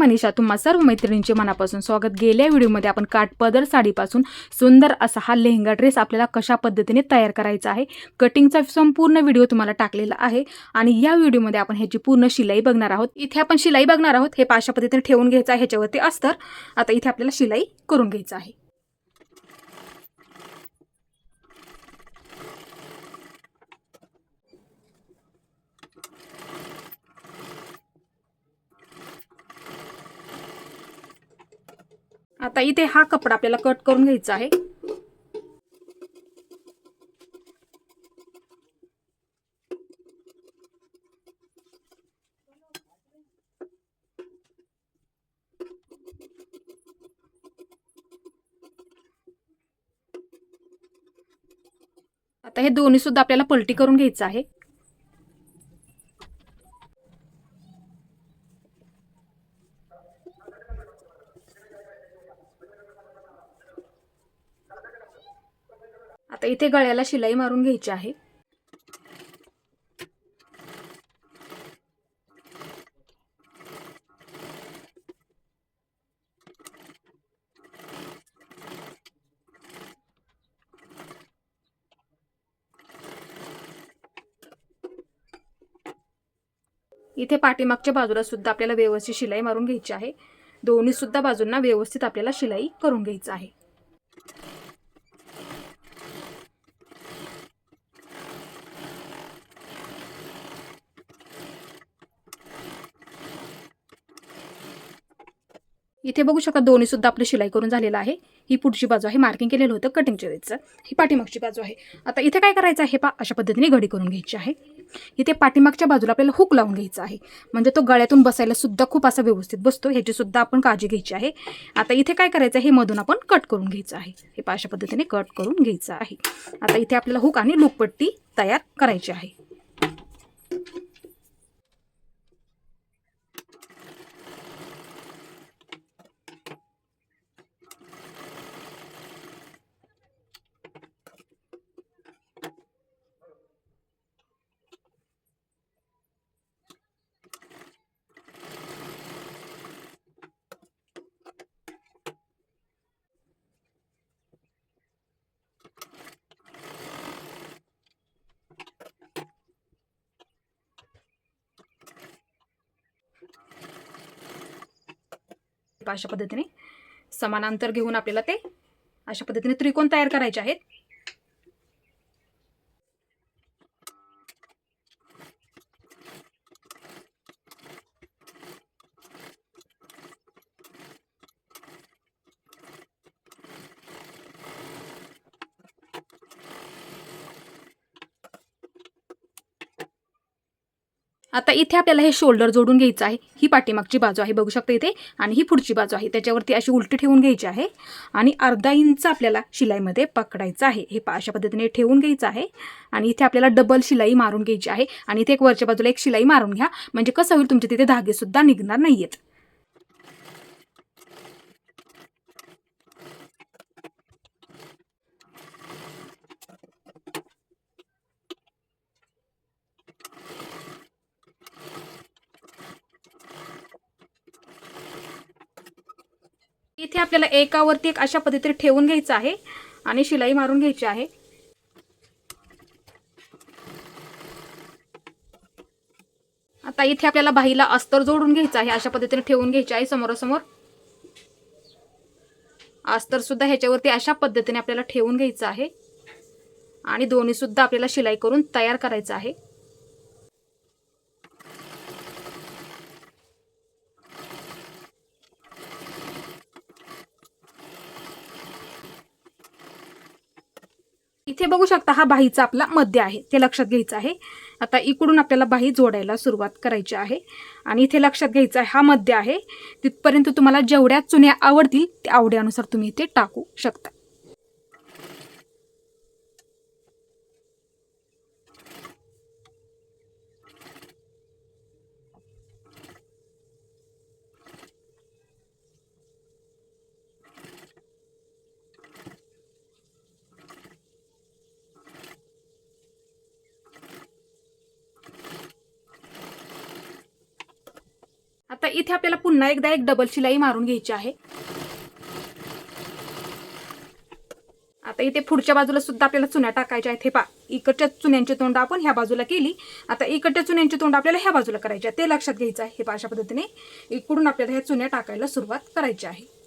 मनीषा तुम्हा सर्व मैत्रिणींचे मनापासून स्वागत. गेल्या व्हिडिओमध्ये आपण काठपदर साडीपासून सुंदर असा हा लेहंगा ड्रेस आपल्याला कशा पद्धतीने तयार करायचा आहे कटिंगचा संपूर्ण व्हिडिओ तुम्हाला टाकलेला आहे आणि या व्हिडिओमध्ये आपण ह्याची पूर्ण शिलाई बघणार आहोत. इथे आपण शिलाई बघणार आहोत हे पाशा पद्धतीने ठेवून घ्यायचं आहे ह्याच्यावरती अस्तर. आता इथे आपल्याला शिलाई करून घ्यायचं आहे. आता इथे हा कपडा आपल्याला कट करून घ्यायचा आहे. आता हे दोन्ही सुद्धा आपल्याला पलटी करून घ्यायचं आहे. इथे गळ्याला शिलाई मारून घ्यायची आहे. इथे पाठीमागच्या बाजूला सुद्धा आपल्याला व्यवस्थित शिलाई मारून घ्यायची आहे. दोन्ही सुद्धा बाजूंना व्यवस्थित आपल्याला शिलाई करून घ्यायचं आहे. इथे बघू शकता दोन्ही सुद्धा आपलं शिलाई करून झालेलं आहे. ही पुढची बाजू आहे. मार्किंग केलेलं होतं कटिंगच्या वेळेचं. ही पाठीमागची बाजू आहे. आता इथे काय करायचं आहे? पा अशा पद्धतीने घडी करून घ्यायची आहे. इथे पाठीमागच्या बाजूला आपल्याला हुक लावून घ्यायचा आहे. म्हणजे तो गळ्यातून बसायला सुद्धा खूप असा व्यवस्थित बसतो. ह्याची सुद्धा आपण काळजी घ्यायची आहे. आता इथे काय करायचं आहे? हे मधून आपण कट करून घ्यायचं आहे. हे पा अशा पद्धतीने कट करून घ्यायचं आहे. आता इथे आपल्याला हुक आणि लुकपट्टी तयार करायची आहे. अशा पद्धतीने समानांतर घेऊन आपल्याला ते अशा पद्धतीने त्रिकोण तयार करायचे आहेत. आता इथे आपल्याला हे शोल्डर जोडून घ्यायचं आहे. ही पाठीमागची बाजू आहे बघू शकता इथे. आणि ही पुढची बाजू आहे. त्याच्यावरती अशी उलटी ठेवून घ्यायची आहे. आणि अर्धा इंच आपल्याला शिलाईमध्ये पकडायचं आहे. हे अशा पद्धतीने ठेवून घ्यायचं आहे. आणि इथे आपल्याला डबल शिलाई मारून घ्यायची आहे. आणि इथे एक वरच्या बाजूला एक शिलाई मारून घ्या. म्हणजे कसं होईल तुमच्या तिथे धागेसुद्धा निघणार नाही आहेत इथे आपल्याला एकावरती एक अशा पद्धतीने ठेवून घ्यायचं आहे आणि शिलाई मारून घ्यायची आहे. आता इथे आपल्याला बाहीला अस्तर जोडून घ्यायचं आहे. अशा पद्धतीने ठेवून घ्यायचे आहे समोरासमोर. अस्तर सुद्धा ह्याच्यावरती अशा पद्धतीने आपल्याला ठेवून घ्यायचं आहे. आणि दोन्ही सुद्धा आपल्याला शिलाई करून तयार करायचं आहे. इथे बघू शकता हा बाहीचा आपला मध्य आहे. ते लक्षात घ्यायचं आहे. आता इकडून आपल्याला बाही जोडायला सुरुवात करायची आहे. आणि इथे लक्षात घ्यायचं आहे हा मध्य आहे. तिथपर्यंत तुम्हाला जेवढ्या चुन्या आवडतील त्या आवड्यानुसार तुम्ही इथे टाकू शकता. इथे आपल्याला पुन्हा एकदा एक डबल शिलाई मारून घ्यायची आहे. आता इथे पुढच्या बाजूला सुद्धा आपल्याला चुन्या टाकायच्या आहेत. हे पा इकडच्या चुन्यांची तोंड आपण ह्या बाजूला केली. आता इकडच्या चुन्यांची तोंड आपल्याला ह्या बाजूला करायची आहे. ते लक्षात घ्यायचं आहे. हे पा अशा पद्धतीने इकडून आपल्याला ह्या चुन्या टाकायला सुरुवात करायची आहे.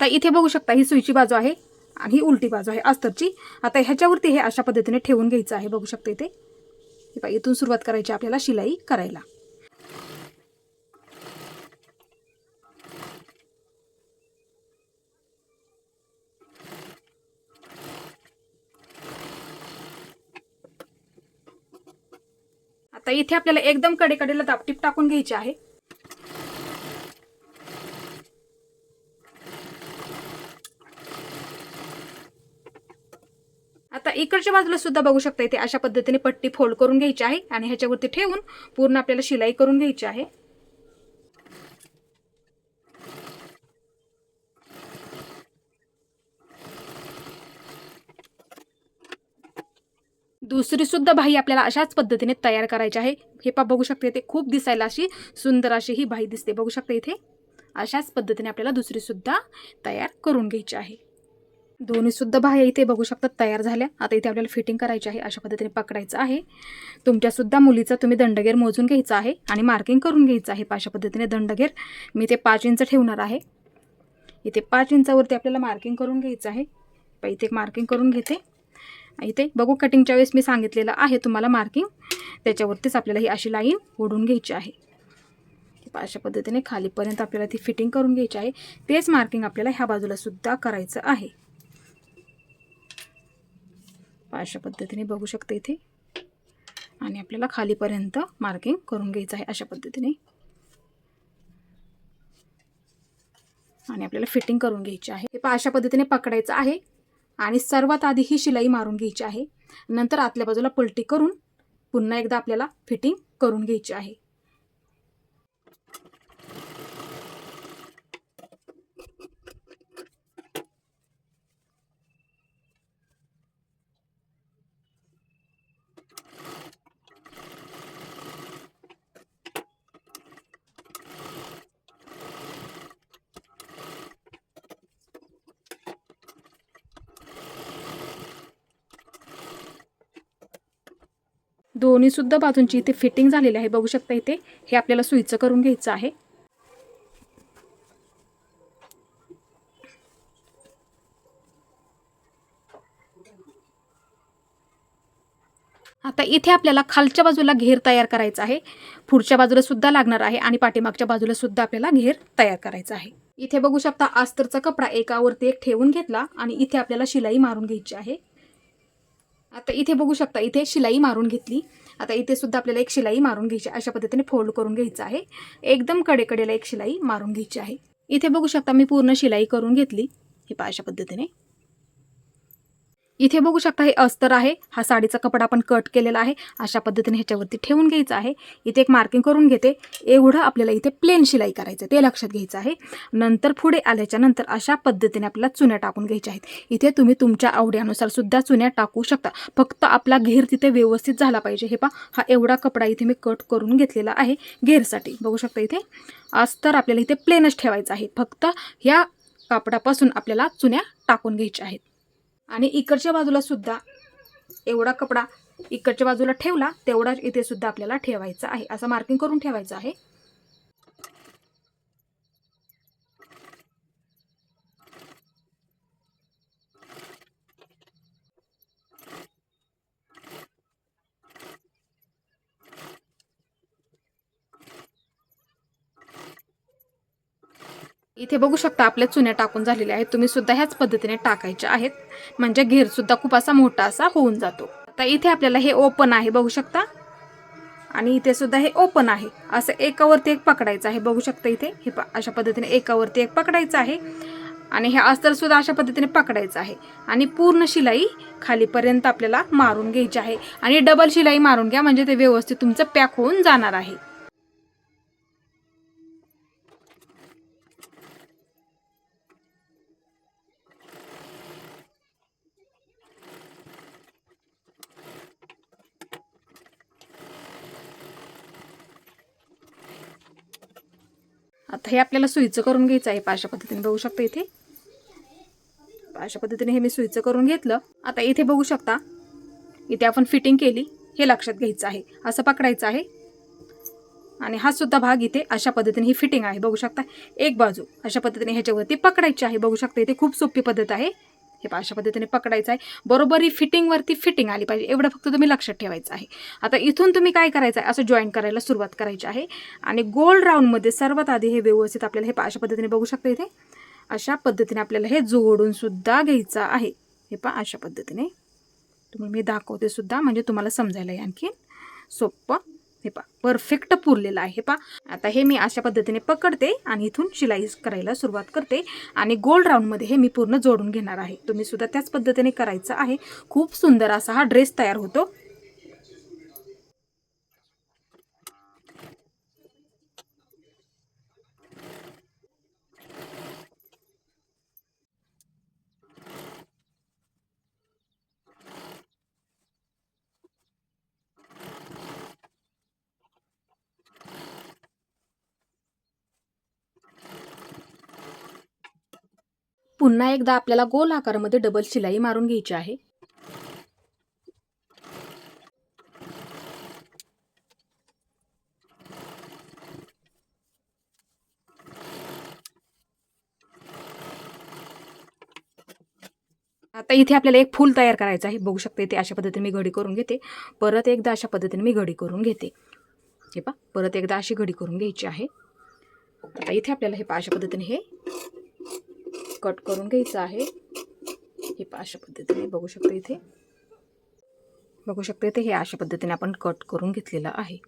आता इथे बघू शकता ही सुईची बाजू आहे आणि ही उलटी बाजू आहे अस्तरची. आता ह्याच्यावरती हे अशा पद्धतीने ठेवून घ्यायचं आहे बघू शकता इथे. इथून सुरुवात करायची आपल्याला शिलाई करायला. आता इथे आपल्याला एकदम कडेकडेला दापटीप टाकून घ्यायची आहे. आता इकडच्या बाजूला सुद्धा बघू शकता इथे अशा पद्धतीने पट्टी फोल्ड करून घ्यायची आहे आणि ह्याच्यावरती ठेवून पूर्ण आपल्याला शिलाई करून घ्यायची आहे. दुसरी सुद्धा बाही आपल्याला अशाच पद्धतीने तयार करायची आहे. हे पा बघू शकते इथे खूप दिसायला अशी सुंदर अशी ही बाही दिसते. बघू शकते इथे अशाच पद्धतीने आपल्याला दुसरी सुद्धा तयार करून घ्यायची आहे. दोन्ही सुद्धा बाह्या इथे बघू शकतात तयार झाल्या. आता इथे आपल्याला फिटिंग करायची आहे अशा पद्धतीने पकडायचं आहे. तुमच्या सुद्धा मुलीचा तुम्ही दंडगेर मोजून घ्यायचा आहे आणि मार्किंग करून घ्यायचं आहे. अशा पद्धतीने दंडगेर मी ते पाच इंच ठेवणार आहे. इथे पाच इंचावरती आपल्याला मार्किंग करून घ्यायचं आहे. इथे एक मार्किंग करून घेते. इथे बघू कटिंगच्या वेळेस मी सांगितलेलं आहे तुम्हाला मार्किंग त्याच्यावरतीच आपल्याला ही अशी लाईन ओढून घ्यायची आहे. अशा पद्धतीने खालीपर्यंत आपल्याला ती फिटिंग करून घ्यायची आहे. तेच मार्किंग आपल्याला ह्या बाजूला सुद्धा करायचं आहे. अशा पद्धतीने बघू शकते इथे. आणि आपल्याला खालीपर्यंत मार्किंग करून घ्यायचं आहे अशा पद्धतीने. आणि आपल्याला फिटिंग करून घ्यायची आहे. हे पहा अशा पद्धतीने पकडायचं आहे. आणि सर्वात आधी ही शिलाई मारून घ्यायची आहे. नंतर आतल्या बाजूला पलटी करून पुन्हा एकदा आपल्याला फिटिंग करून घ्यायची आहे. दोन्ही सुद्धा बाजूंची इथे फिटिंग झालेली आहे. बघू शकता इथे. हे आपल्याला सुईचं करून घ्यायचं आहे. आता इथे आपल्याला खालच्या बाजूला घेर तयार करायचा आहे. पुढच्या बाजूला सुद्धा लागणार आहे आणि पाठीमागच्या बाजूला सुद्धा आपल्याला घेर तयार करायचा आहे. इथे बघू शकता अस्तरचा कपडा एकावरती एक ठेवून घेतला आणि इथे आपल्याला शिलाई मारून घ्यायची आहे. आता इथे बघू शकता इथे शिलाई मारून घेतली. आता इथे सुद्धा आपल्याला एक शिलाई मारून घ्यायची अशा पद्धतीने फोल्ड करून घ्यायचं आहे. एकदम कडेकडेला एक शिलाई मारून घ्यायची आहे. इथे बघू शकता मी पूर्ण शिलाई करून घेतली. हे पा अशा पद्धतीने. इथे बघू शकता हे अस्तर आहे. हा साडीचा कपडा आपण कट केलेला आहे. अशा पद्धतीने ह्याच्यावरती ठेवून घ्यायचं आहे. इथे एक मार्किंग करून घेते. एवढं आपल्याला इथे प्लेन शिलाई करायचं ते लक्षात घ्यायचं आहे. नंतर पुढे आल्याच्यानंतर अशा पद्धतीने आपल्याला चुन्या टाकून घ्यायच्या आहेत. इथे तुम्ही तुमच्या आवडीनुसार सुद्धा चुन्या टाकू शकता. फक्त आपला घेर तिथे व्यवस्थित झाला पाहिजे. हे पा हा एवढा कपडा इथे मी कट करून घेतलेला आहे घेरसाठी. बघू शकता इथे अस्तर आपल्याला इथे प्लेनच ठेवायचं आहे. फक्त ह्या कापडापासून आपल्याला चुन्या टाकून घ्यायच्या आहेत. आणि इकडच्या बाजूला सुद्धा एवढा कपडा इकडच्या बाजूला ठेवला तेवढाच इथे सुद्धा आपल्याला ठेवायचा आहे. असं मार्किंग करून ठेवायचं आहे. इथे बघू शकता आपल्या चुन्या टाकून झालेल्या आहेत. तुम्ही सुद्धा ह्याच पद्धतीने टाकायच्या आहेत. म्हणजे घेर सुद्धा खूप असा मोठा असा होऊन जातो. आता इथे आपल्याला हे ओपन आहे बघू शकता. आणि इथे सुद्धा हे ओपन आहे. असं एकावरती एक पकडायचं आहे. बघू शकता इथे. हे प- अशा पद्धतीने एकावरती एक पकडायचं आहे. आणि हे अस्तर सुद्धा अशा पद्धतीने पकडायचं आहे. आणि पूर्ण शिलाई खालीपर्यंत आपल्याला मारून घ्यायची आहे. आणि डबल शिलाई मारून घ्या. म्हणजे ते व्यवस्थित तुमचं पॅक होऊन जाणार आहे. हे आपल्याला सुईचं करून घ्यायचं आहे. पाशा अशा पद्धतीने बघू शकता इथे. अशा पद्धतीने हे मी सुईचं करून घेतलं. आता इथे बघू शकता. इथे आपण फिटिंग केली. हे लक्षात घ्यायचं आहे. असं पकडायचं आहे. आणि हा सुद्धा भाग इथे अशा पद्धतीने ही फिटिंग आहे. बघू शकता. एक बाजू अशा पद्धतीने ह्याच्यावरती पकडायची आहे. बघू शकता इथे खूप सोपी पद्धत आहे. हे अशा पद्धतीने पकडायचं आहे. बरोबर ही फिटिंगवरती फिटिंग आली पाहिजे. एवढं फक्त तुम्ही लक्षात ठेवायचं आहे. आता इथून तुम्ही काय करायचं आहे? असं जॉईन करायला सुरुवात करायची आहे. आणि गोल राऊंडमध्ये सर्वात आधी हे व्यवस्थित आपल्याला हे अशा पद्धतीने बघू शकता इथे. अशा पद्धतीने आपल्याला हे जोडून सुद्धा घ्यायचं आहे. हे पहा अशा पद्धतीने. तुम्ही मी दाखवते सुद्धा म्हणजे तुम्हाला समजायला येईल आणखी सोपं. हे पहा परफेक्ट पुरलेलं आहे पा पहा. आता हे मी अशा पद्धतीने पकडते आणि इथून शिलाई करायला सुरुवात करते. आणि गोल राऊंडमध्ये हे मी पूर्ण जोडून घेणार आहे. तुम्ही सुद्धा त्याच पद्धतीने करायचं आहे. खूप सुंदर असा हा ड्रेस तयार होतो. पुन्हा एकदा आपल्याला गोल आकारामध्ये डबल शिलाई मारून घ्यायची आहे. आता इथे आपल्याला एक फूल तयार करायचं आहे. बघू शकता इथे अशा पद्धतीने मी घडी करून घेते. परत एकदा अशा पद्धतीने मी घडी करून घेते. हे पा परत एकदा अशी घडी करून घ्यायची आहे. आता इथे आपल्याला हे पा अशा पद्धतीने हे कट करून घ्यायचं आहे. हे अशा पद्धतीने बघू शकता इथे. बघू शकता इथे हे अशा पद्धतीने आपण कट करून घेतलेलं आहे.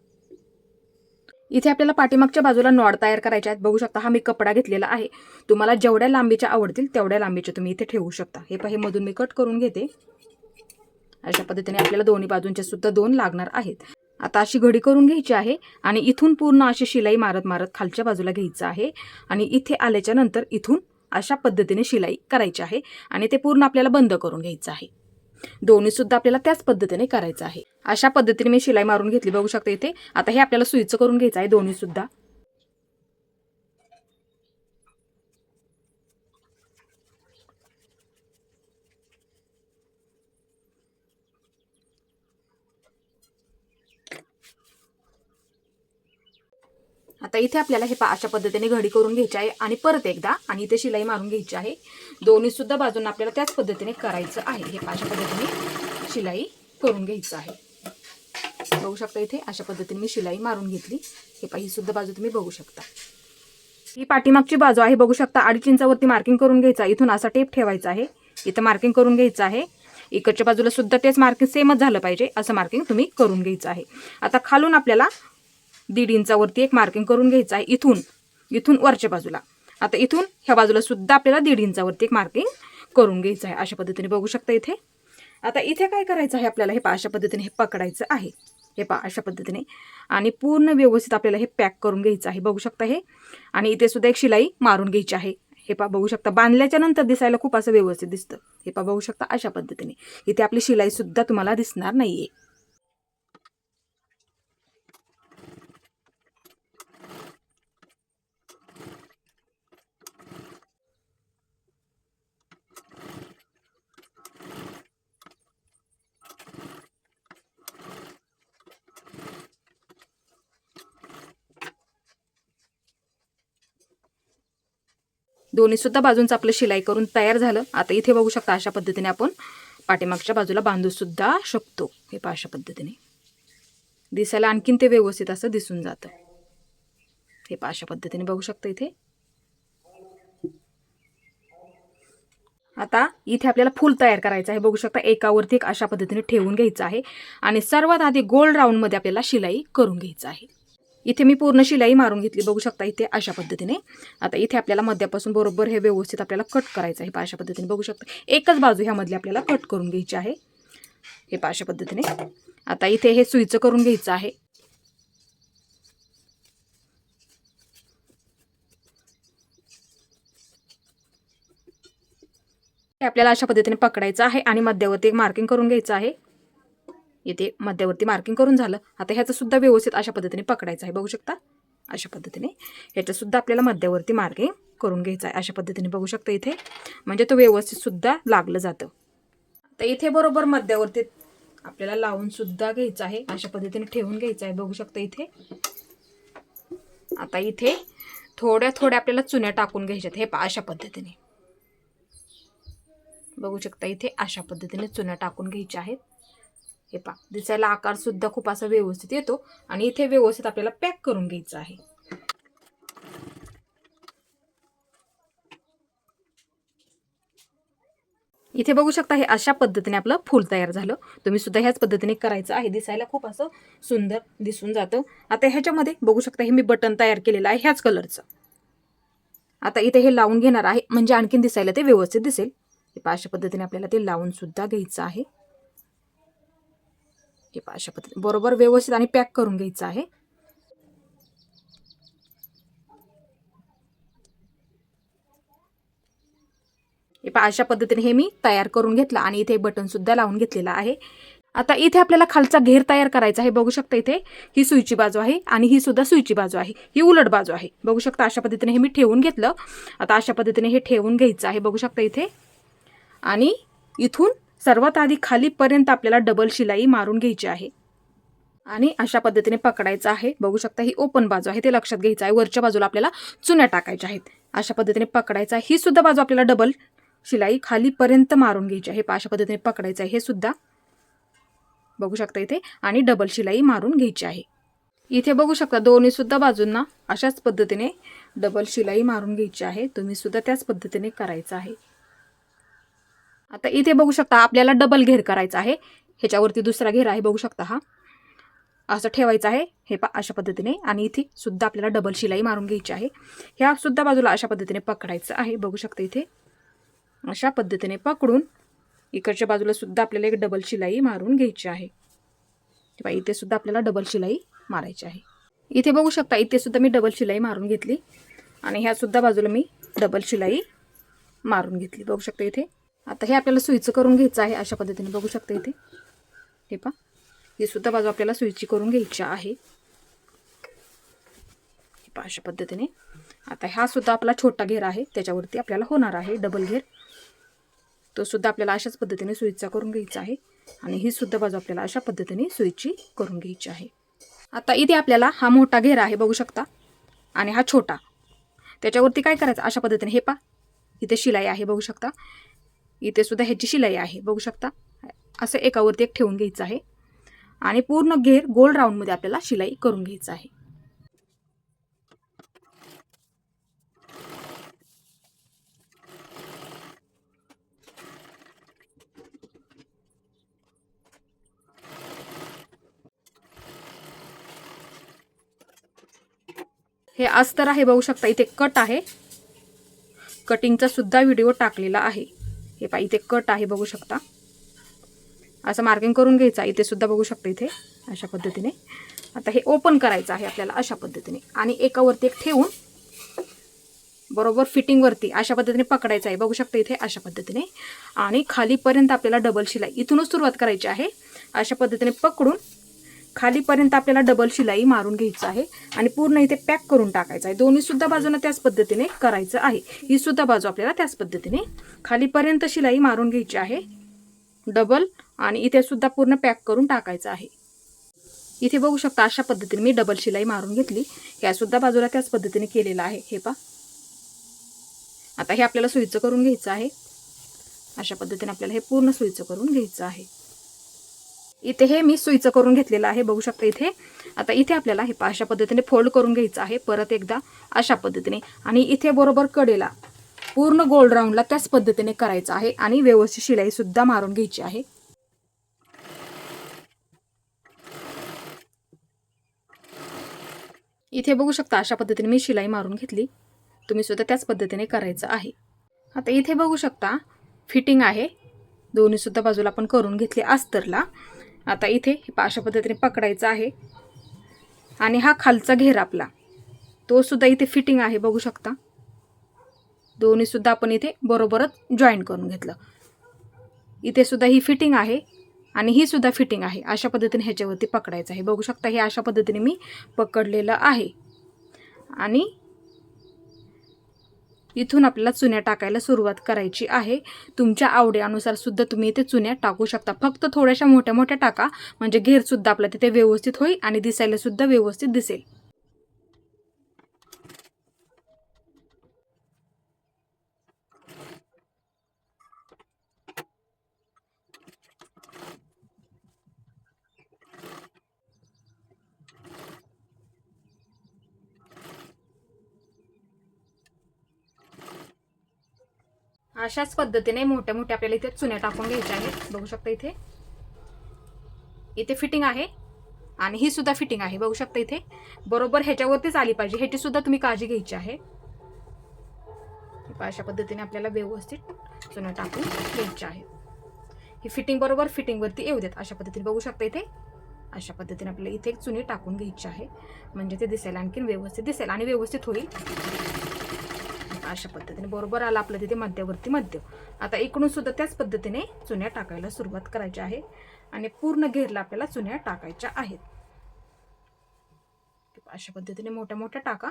इथे आपल्याला पाठीमागच्या बाजूला नॉड तयार करायचे आहेत. बघू शकता हा मी कपडा घेतलेला आहे. तुम्हाला जेवढ्या लांबीच्या आवडतील तेवढ्या लांबीचे तुम्ही इथे ठेवू शकता. हे पहा हे मधून मी कट करून घेते. अशा पद्धतीने आपल्याला दोन्ही बाजूंचे सुद्धा दोन लागणार आहेत. आता अशी घडी करून घ्यायची आहे आणि इथून पूर्ण अशी शिलाई मारत मारत खालच्या बाजूला घ्यायचं आहे. आणि इथे आल्याच्यानंतर इथून अशा पद्धतीने शिलाई करायची आहे आणि ते पूर्ण आपल्याला बंद करून घ्यायचं आहे. दोन्ही सुद्धा आपल्याला त्याच पद्धतीने करायचं आहे. अशा पद्धतीने मी शिलाई मारून घेतली. बघू शकते इथे. आता हे आपल्याला सुईचं करून घ्यायचं आहे दोन्ही आता इथे आपल्याला हे पा अशा पद्धतीने घडी करून घ्यायची आहे आणि परत एकदा आणि इथे शिलाई मारून घ्यायची आहे. दोन्ही सुद्धा बाजूंना आपल्याला त्याच पद्धतीने करायचं आहे. हे अशा पद्धतीने शिलाई करून घ्यायचं आहे. बघू शकता इथे अशा पद्धतीने मी शिलाई मारून घेतली. हे पा ही सुद्धा बाजू तुम्ही बघू शकता. ही पाठीमागची बाजू आहे बघू शकता. अडीच इंचावरती मार्किंग करून घ्यायचं आहे. इथून असा टेप ठेवायचा आहे. इथं मार्किंग करून घ्यायचं आहे. इकडच्या बाजूला सुद्धा तेच मार्किंग सेमच झालं पाहिजे. असं मार्किंग तुम्ही करून घ्यायचं आहे. आता खालून आपल्याला दीड इंचावरती एक मार्किंग करून घ्यायचं आहे इथून. इथून वरच्या बाजूला. आता इथून ह्या बाजूला सुद्धा आपल्याला दीड इंचावरती एक मार्किंग करून घ्यायचं आहे. अशा पद्धतीने बघू शकता इथे. आता इथे काय करायचं आहे आपल्याला? हे पा अशा पद्धतीने हे पकडायचं आहे. हे पा अशा पद्धतीने. आणि पूर्ण व्यवस्थित आपल्याला हे पॅक करून घ्यायचं आहे. बघू शकता हे. आणि इथे सुद्धा एक शिलाई मारून घ्यायची आहे. हे पा बघू शकता. बांधल्याच्या नंतर दिसायला खूप असं व्यवस्थित दिसतं. हे पा बघू शकता अशा पद्धतीने. इथे आपली शिलाई सुद्धा तुम्हाला दिसणार नाहीये. सुद्धा बाजूंचं आपलं शिलाई करून तयार झालं. आता इथे बघू शकता अशा पद्धतीने आपण पाठीमागच्या बाजूला बांधू सुद्धा शकतो हे पहा अशा पद्धतीने. दिसायला आणखीन ते व्यवस्थित असं दिसून जातं. हे पहा अशा पद्धतीने बघू शकता इथे. आता इथे आपल्याला फूल तयार करायचं आहे. बघू शकता एकावरती एक अशा पद्धतीने ठेवून घ्यायचं आहे. आणि सर्वात आधी गोल राऊंडमध्ये आपल्याला शिलाई करून घ्यायचं आहे. इथे मी पूर्ण शिलाई मारून घेतली. बघू शकता इथे अशा पद्धतीने. आता इथे आपल्याला मध्यापासून बरोबर हे व्यवस्थित आपल्याला कट करायचं आहे. पहा अशा पद्धतीने बघू शकता. एकच बाजू ह्यामधली आपल्याला कट करून घ्यायची आहे. हे पहा अशा पद्धतीने. आता इथे हे सुईचं करून घ्यायचं आहे. हे आपल्याला अशा पद्धतीने पकडायचं आहे आणि मध्यावरती एक मार्किंग करून घ्यायचं आहे. इथे मध्यावरती मार्किंग करून झालं. आता ह्याचं सुद्धा व्यवस्थित अशा पद्धतीने पकडायचं आहे. बघू शकता? अशा पद्धतीने. ह्याच्यासुद्धा आपल्याला मध्यावरती मार्किंग करून घ्यायचं आहे. अशा पद्धतीने बघू शकता इथे. म्हणजे तो व्यवस्थितसुद्धा लागलं जातं. तर इथे बरोबर मध्यावरती आपल्याला लावून सुद्धा घ्यायचं आहे. अशा पद्धतीने ठेवून घ्यायचं आहे. बघू शकता इथे. आता इथे थोड्या थोड्या आपल्याला चुन्या टाकून घ्यायच्यात हे पा अशा पद्धतीने. बघू शकता इथे अशा पद्धतीने चुन्या टाकून घ्यायच्या आहेत. हे पा दिसायला आकार सुद्धा खूप असा व्यवस्थित येतो आणि इथे व्यवस्थित आपल्याला पॅक करून घ्यायचं आहे. इथे बघू शकता हे अशा पद्धतीने आपलं फूल तयार झालं. तुम्ही सुद्धा ह्याच पद्धतीने करायचं आहे. दिसायला खूप असं सुंदर दिसून जातं. आता ह्याच्यामध्ये बघू शकता हे मी बटन तयार केलेलं आहे ह्याच कलरचं. आता इथे हे लावून घेणार आहे. म्हणजे आणखीन दिसायला ते व्यवस्थित दिसेल. अशा पद्धतीने आपल्याला ते लावून सुद्धा घ्यायचं आहे. हे पहा अशा पद्धतीने. बरोबर व्यवस्थित आणि पॅक करून घ्यायचं आहे. हे पहा अशा पद्धतीने हे मी तयार करून घेतलं आणि इथे बटन सुद्धा लावून घेतलेलं आहे. आता इथे आपल्याला खालचा घेर तयार करायचा आहे. बघू शकता इथे ही सुईची बाजू आहे आणि ही सुद्धा सुईची बाजू आहे. ही उलट बाजू आहे. बघू शकता अशा पद्धतीने हे मी ठेवून घेतलं. आता अशा पद्धतीने हे ठेवून घ्यायचं आहे. बघू शकता इथे. आणि इथून सर्वात आधी खालीपर्यंत आपल्याला डबल शिलाई मारून घ्यायची आहे. आणि अशा पद्धतीने पकडायचं आहे. बघू शकता ही ओपन बाजू आहे. ते लक्षात घ्यायचं आहे. वरच्या बाजूला आपल्याला चुन्या टाकायच्या आहेत. अशा पद्धतीने पकडायचं आहे. ही सुद्धा बाजू आपल्याला डबल शिलाई खालीपर्यंत मारून घ्यायची आहे. अशा पद्धतीने पकडायचं आहे. हे सुद्धा बघू शकता इथे. आणि डबल शिलाई मारून घ्यायची आहे. इथे बघू शकता दोन्ही सुद्धा बाजूंना अशाच पद्धतीने डबल शिलाई मारून घ्यायची आहे. तुम्ही सुद्धा त्याच पद्धतीने करायचं आहे. आता इथे बघू शकता आपल्याला डबल घेर करायचा आहे. ह्याच्यावरती दुसरा घेर आहे बघू शकता हा. असं ठेवायचं आहे हे पा अशा पद्धतीने. आणि इथे सुद्धा आपल्याला डबल शिलाई मारून घ्यायची आहे. ह्या सुद्धा बाजूला अशा पद्धतीने पकडायचं आहे बघू शकता इथे. अशा पद्धतीने पकडून इकडच्या बाजूला सुद्धा आपल्याला एक डबल शिलाई मारून घ्यायची आहे. किंवा इथे सुद्धा आपल्याला डबल शिलाई मारायची आहे. इथे बघू शकता इथे सुद्धा मी डबल शिलाई मारून घेतली. आणि ह्या सुद्धा बाजूला मी डबल शिलाई मारून घेतली. बघू शकता इथे. आता हे आपल्याला सुईचं करून घ्यायचं आहे अशा पद्धतीने. बघू शकता इथे. हे पा ही सुद्धा बाजू आपल्याला सुईची करून घ्यायची आहे. हे अशा पद्धतीने. आता हा सुद्धा आपला छोटा घेर आहे. त्याच्यावरती आपल्याला होणार आहे डबल घेर. तो सुद्धा आपल्याला अशाच पद्धतीने सुईचा करून घ्यायचा आहे. आणि ही सुद्धा बाजू आपल्याला अशा पद्धतीने सुईची करून घ्यायची आहे. आता इथे आपल्याला हा मोठा घेरा आहे बघू शकता. आणि हा छोटा. त्याच्यावरती काय करायचं? अशा पद्धतीने हे पा इथे शिलाई आहे बघू शकता. इथे सुद्धा ह्याची शिलाई आहे. बघू शकता. असं एकावरती एक ठेवून घ्यायचं आहे. आणि पूर्ण घेर गोल राऊंडमध्ये आपल्याला शिलाई करून घ्यायचं आहे. हे अस्तर आहे बघू शकता. इथे कट आहे. कटिंगचा सुद्धा व्हिडिओ टाकलेला आहे. हे पा इथे कट आहे बघू शकता. असं मार्किंग करून घ्यायचं इथे सुद्धा बघू शकता इथे अशा पद्धतीने. आता हे ओपन करायचं आहे आपल्याला अशा पद्धतीने. आणि एकावरती एक ठेवून बरोबर फिटिंगवरती अशा पद्धतीने पकडायचं आहे बघू शकता इथे अशा पद्धतीने. आणि खालीपर्यंत आपल्याला डबल शिलाई इथूनच सुरुवात करायची आहे. अशा पद्धतीने पकडून खालीपर्यंत आपल्याला डबल शिलाई मारून घ्यायचं आहे आणि पूर्ण इथे पॅक करून टाकायचं आहे. दोन्ही सुद्धा बाजूला त्याच पद्धतीने करायचं आहे. ही सुद्धा बाजू आपल्याला त्याच पद्धतीने खालीपर्यंत शिलाई मारून घ्यायची आहे. डबल आणि इथे सुद्धा पूर्ण पॅक करून टाकायचं आहे. इथे बघू शकता अशा पद्धतीने मी डबल शिलाई मारून घेतली. ह्यासुद्धा बाजूला त्याच पद्धतीने केलेलं आहे. हे पा आता हे आपल्याला सुईचं करून घ्यायचं आहे. अशा पद्धतीने आपल्याला हे पूर्ण सुईचं करून घ्यायचं आहे. इथे हे मी सुईचं करून घेतलेलं आहे बघू शकता इथे. आता इथे आपल्याला हे अशा पद्धतीने फोल्ड करून घ्यायचं आहे परत एकदा अशा पद्धतीने. आणि इथे बरोबर कडेला पूर्ण गोल्ड राऊंडला त्याच पद्धतीने करायचं आहे आणि व्यवस्थित शिलाई सुद्धा मारून घ्यायची आहे. इथे बघू शकता अशा पद्धतीने मी शिलाई मारून घेतली. तुम्ही सुद्धा त्याच पद्धतीने करायचं आहे. आता इथे बघू शकता फिटिंग आहे. दोन्ही सुद्धा बाजूला आपण करून घेतली अस्तरला. आता इथे हे अशा पद्धतीने पकडायचं आहे. आणि हा खालचा घेर आपला. तो सुद्धा इथे फिटिंग आहे बघू शकता. दोन्ही सुद्धा आपण इथे बरोबरच जॉईन करून घेतलं. इथे सुद्धा ही फिटिंग आहे आणि ही सुद्धा फिटिंग आहे. अशा पद्धतीने ह्याच्यावरती पकडायचं आहे. बघू शकता हे अशा पद्धतीने मी पकडलेलं आहे. आणि इथून आपल्याला चुन्या टाकायला सुरुवात करायची आहे. तुमच्या आवडीनुसार सुद्धा तुम्ही इथे चुन्या टाकू शकता. फक्त थोड्याशा मोठ्या मोठ्या टाका. म्हणजे घेरसुद्धा आपला तिथे व्यवस्थित होईल आणि दिसायला सुद्धा व्यवस्थित दिसेल. अशाच पद्धतीने मोठ्या मोठ्या आपल्याला इथे चुन्या टाकून घ्यायच्या आहेत. बघू शकता इथे. इथे फिटिंग आहे. आणि ही सुद्धा फिटिंग आहे. बघू शकता इथे. बरोबर ह्याच्यावरतीच आली पाहिजे. ह्याची सुद्धा तुम्ही काळजी घ्यायची आहे. अशा पद्धतीने आपल्याला व्यवस्थित चुन्या टाकून घ्यायच्या आहे ही फिटिंग बरोबर फिटिंगवरती येऊ देत. अशा पद्धतीने बघू शकता इथे. अशा पद्धतीने आपल्याला इथे एक चुनी टाकून घ्यायची आहे. म्हणजे ते दिसेल आणखीन व्यवस्थित दिसेल आणि व्यवस्थित होईल. अशा पद्धतीने. बरोबर आला आपलं तिथे मध्यावरती मध्य. आता इकडून सुद्धा त्याच पद्धतीने चुन्या टाकायला सुरुवात करायची आहे. आणि पूर्ण घेरला आपल्याला चुन्या टाकायच्या आहेत. अशा पद्धतीने मोठ्या मोठ्या टाका.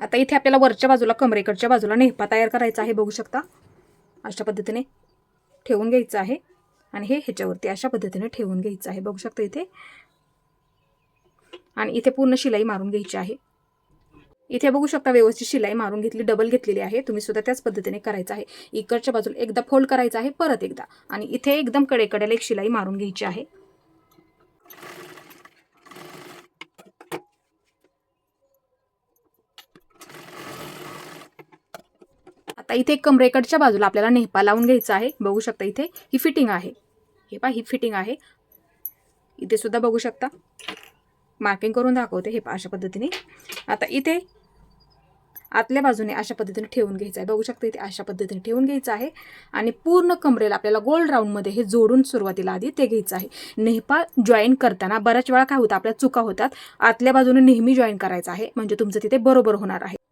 आता इथे आपल्याला वरच्या बाजूला कमरेकडच्या बाजूला नेहपा तयार करायचा आहे बघू शकता. अशा पद्धतीने ठेवून घ्यायचं आहे. आणि हे ह्याच्यावरती अशा पद्धतीने ठेवून घ्यायचं आहे. बघू शकता इथे. आणि इथे पूर्ण शिलाई मारून घ्यायची आहे. इथे बघू शकता व्यवस्थित शिलाई मारून घेतली डबल घेतलेली आहे. तुम्ही सुद्धा त्याच पद्धतीने करायचं आहे. इकडच्या बाजूला एकदा फोल्ड करायचा आहे परत एकदा. आणि इथे एकदम कडेकडेला एक शिलाई मारून घ्यायची आहे. आता इथे कमरेकडच्या बाजूला आपल्याला नेहपा लावून घ्यायचा आहे. बघू शकता इथे ही फिटिंग आहे. हे पहा ही फिटिंग आहे. इथे सुद्धा बघू शकता. मार्किंग करून दाखवते हे पहा अशा पद्धतीने. आता इथे आतल्या बाजूने अशा पद्धतीने ठेवून घ्यायचं आहे. बघू शकता इथे अशा पद्धतीने ठेवून घ्यायचं आहे. आणि पूर्ण कमरेला आपल्याला गोल्ड राऊंडमध्ये हे जोडून सुरुवातीला आधी ते घ्यायचं आहे. नेहपा जॉईन करताना बऱ्याच वेळा काय होतं आपल्या चुका होतात. आतल्या बाजूने नेहमी जॉईन करायचं आहे. म्हणजे तुमचं तिथे बरोबर होणार आहे.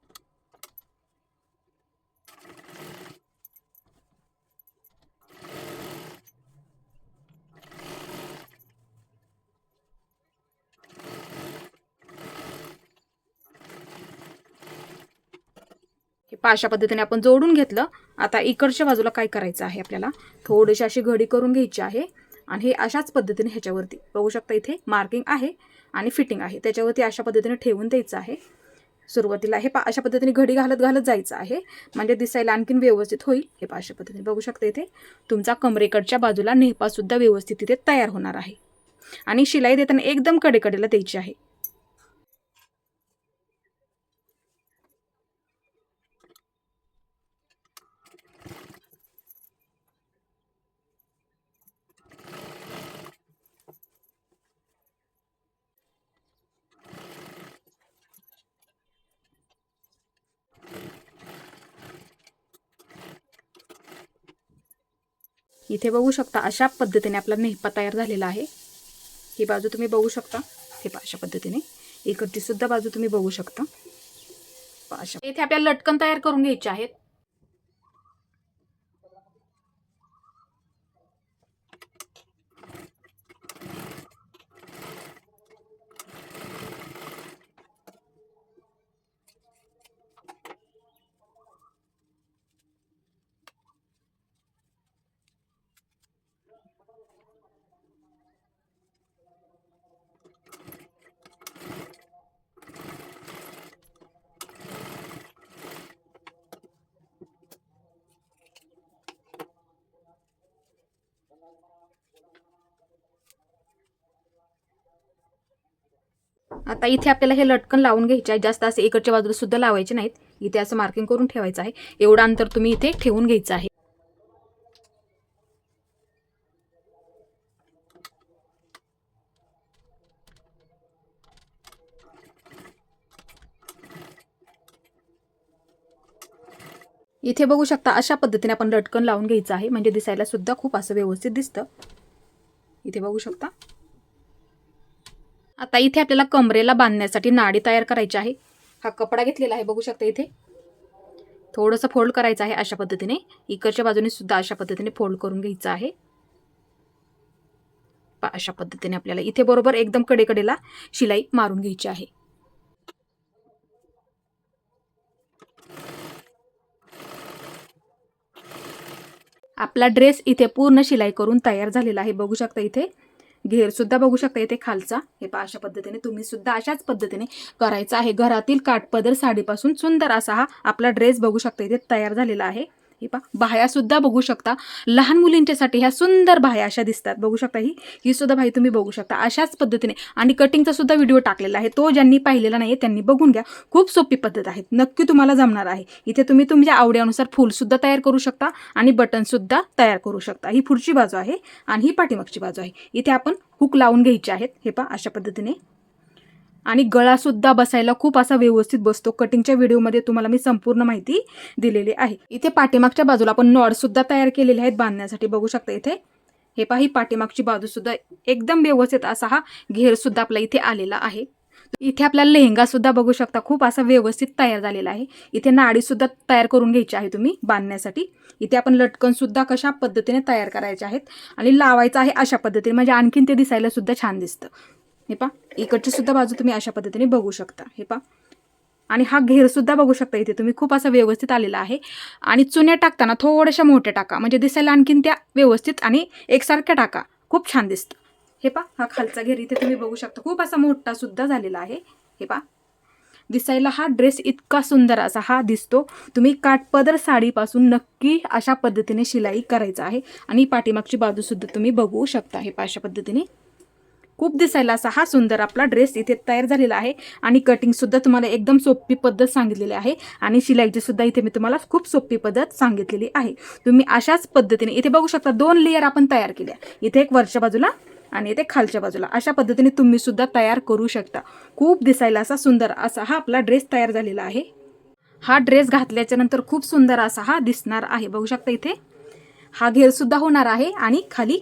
अशा पद्धतीने आपण जोडून घेतलं. आता इकडच्या बाजूला काय करायचं आहे आपल्याला? थोडीशी अशी घडी करून घ्यायची आहे. आणि हे अशाच पद्धतीने ह्याच्यावरती बघू शकता इथे मार्किंग आहे आणि फिटिंग आहे. त्याच्यावरती अशा पद्धतीने ठेवून द्यायचं आहे. सुरुवातीला हे पा अशा पद्धतीने घडी घालत घालत जायचं आहे. म्हणजे दिसायला आणखीन व्यवस्थित होईल. हे पा अशा पद्धतीने बघू शकता इथे. तुमचा कमरेकडच्या बाजूला नेहपासुद्धा व्यवस्थित तिथे तयार होणार आहे. आणि शिलाई देताना एकदम कडेकडेला द्यायची आहे. इथे बघू शकता अशा पद्धतीने आपला नेहपा तयार झालेला आहे. ही बाजू तुम्ही बघू शकता. हे पा अशा पद्धतीने. इकडची सुद्धा बाजू तुम्ही बघू शकता. अशा इथे आपल्याला लटकन तयार करून घ्यायचे आहेत. आता इथे आपल्याला हे लटकन लावून घ्यायचे आहे. जास्त असे इकडच्या बाजूला सुद्धा लावायचे नाहीत. इथे असं मार्किंग करून ठेवायचं आहे. एवढं अंतर तुम्ही इथे ठेवून घ्यायचं आहे. इथे बघू शकता अशा पद्धतीने आपण लटकन लावून घ्यायचं आहे. म्हणजे दिसायला सुद्धा खूप असं व्यवस्थित दिसतं. इथे बघू शकता. आता इथे आपल्याला कमरेला बांधण्यासाठी नाडी तयार करायची आहे. हा कपडा घेतलेला आहे बघू शकता इथे. थोडंसं फोल्ड करायचं आहे अशा पद्धतीने. इकडच्या बाजूने सुद्धा अशा पद्धतीने फोल्ड करून घ्यायचं आहे. अशा पद्धतीने आपल्याला इथे बरोबर एकदम कडेकडेला शिलाई मारून घ्यायची आहे. आपला ड्रेस इथे पूर्ण शिलाई करून तयार झालेला आहे बघू शकता इथे. घेर सुद्धा बघू शकता इथे खालचा. हे पहा अशा पद्धतीने तुम्ही सुद्धा अशाच पद्धतीने करायचा आहे. घरातील काठपदर साडीपासून सुंदर असा हा आपला ड्रेस बघू शकता. इथे तयार झालेला आहे. हे पहा बाह्या सुद्धा बघू शकता. लहान मुलींच्यासाठी ह्या सुंदर बाह्या अशा दिसतात. बघू शकता ही? ही सुद्धा बाई तुम्ही बघू शकता. अशाच पद्धतीने. आणि कटिंगचा सुद्धा व्हिडिओ टाकलेला आहे. तो ज्यांनी पाहिलेला नाही त्यांनी बघून घ्या. खूप सोपी पद्धत आहे. नक्की तुम्हाला जमणार आहे. इथे तुम्ही तुमच्या आवडीनुसार फुलसुद्धा तयार करू शकता आणि बटनसुद्धा तयार करू शकता. ही पुढची बाजू आहे आणि ही पाठीमागची बाजू आहे. इथे आपण हुक लावून घ्यायचे आहेत. हे पहा अशा पद्धतीने आणि गळासुद्धा बसायला खूप असा व्यवस्थित बसतो. कटिंगच्या व्हिडिओमध्ये तुम्हाला मी संपूर्ण माहिती दिलेली आहे. इथे पाठीमागच्या बाजूला आपण नॉडसुद्धा तयार केलेले आहेत बांधण्यासाठी. बघू शकता इथे. हे पहा ही पाठीमागची बाजूसुद्धा एकदम व्यवस्थित असा हा घेरसुद्धा आपला इथे आलेला आहे. इथे आपला लेहंगासुद्धा बघू शकता खूप असा व्यवस्थित तयार झालेला आहे. इथे नाडीसुद्धा तयार करून घ्यायची आहे तुम्ही बांधण्यासाठी. इथे आपण लटकनसुद्धा कशा पद्धतीने तयार करायचे आहेत आणि लावायचं आहे अशा पद्धतीने. म्हणजे आणखीन ते दिसायला सुद्धा छान दिसतं. हे पा इकडची सुद्धा बाजू तुम्ही अशा पद्धतीने बघू शकता. हे पा आणि हा घेर सुद्धा बघू शकता इथे. तुम्ही खूप असा व्यवस्थित आलेला आहे. आणि चुन्या टाकताना थोड्याशा मोठ्या टाका. म्हणजे दिसायला आणखीन त्या व्यवस्थित आणि एकसारख्या टाका. खूप छान दिसतं. हे पा हा खालचा घेर इथे तुम्ही बघू शकता. खूप असा मोठा सुद्धा झालेला आहे. हे पा दिसायला हा ड्रेस इतका सुंदर असा हा दिसतो. तुम्ही काठपदर साडीपासून नक्की अशा पद्धतीने शिलाई करायचा आहे. आणि पाठीमागची बाजूसुद्धा तुम्ही बघू शकता. हे पा अशा पद्धतीने. खूप दिसायला असा हा सुंदर आपला ड्रेस इथे तयार झालेला आहे. आणि कटिंगसुद्धा तुम्हाला एकदम सोपी पद्धत सांगितलेली आहे. आणि शिलाईची सुद्धा इथे मी तुम्हाला खूप सोपी पद्धत सांगितलेली आहे. तुम्ही अशाच पद्धतीने इथे बघू शकता दोन लेयर आपण तयार केल्या. इथे एक वरच्या बाजूला आणि इथे खालच्या बाजूला. अशा पद्धतीने तुम्ही सुद्धा तयार करू शकता. खूप दिसायला असा सुंदर असा हा आपला ड्रेस तयार झालेला आहे. हा ड्रेस घातल्याच्या नंतर खूप सुंदर असा हा दिसणार आहे. बघू शकता इथे. हा घेरसुद्धा होणार आहे आणि खाली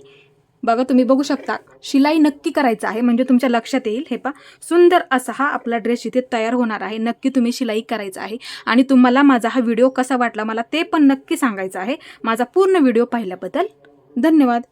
बघा तुम्ही बघू शकता शिलाई नक्की करायचं आहे म्हणजे तुमच्या लक्षात येईल. हे पा सुंदर असा हा आपला ड्रेस इथे तयार होणार आहे. नक्की तुम्ही शिलाई करायचं आहे. आणि तुम्हाला माझा हा व्हिडिओ कसा वाटला मला ते पण नक्की सांगायचं आहे. माझा पूर्ण व्हिडिओ पाहिल्याबद्दल धन्यवाद.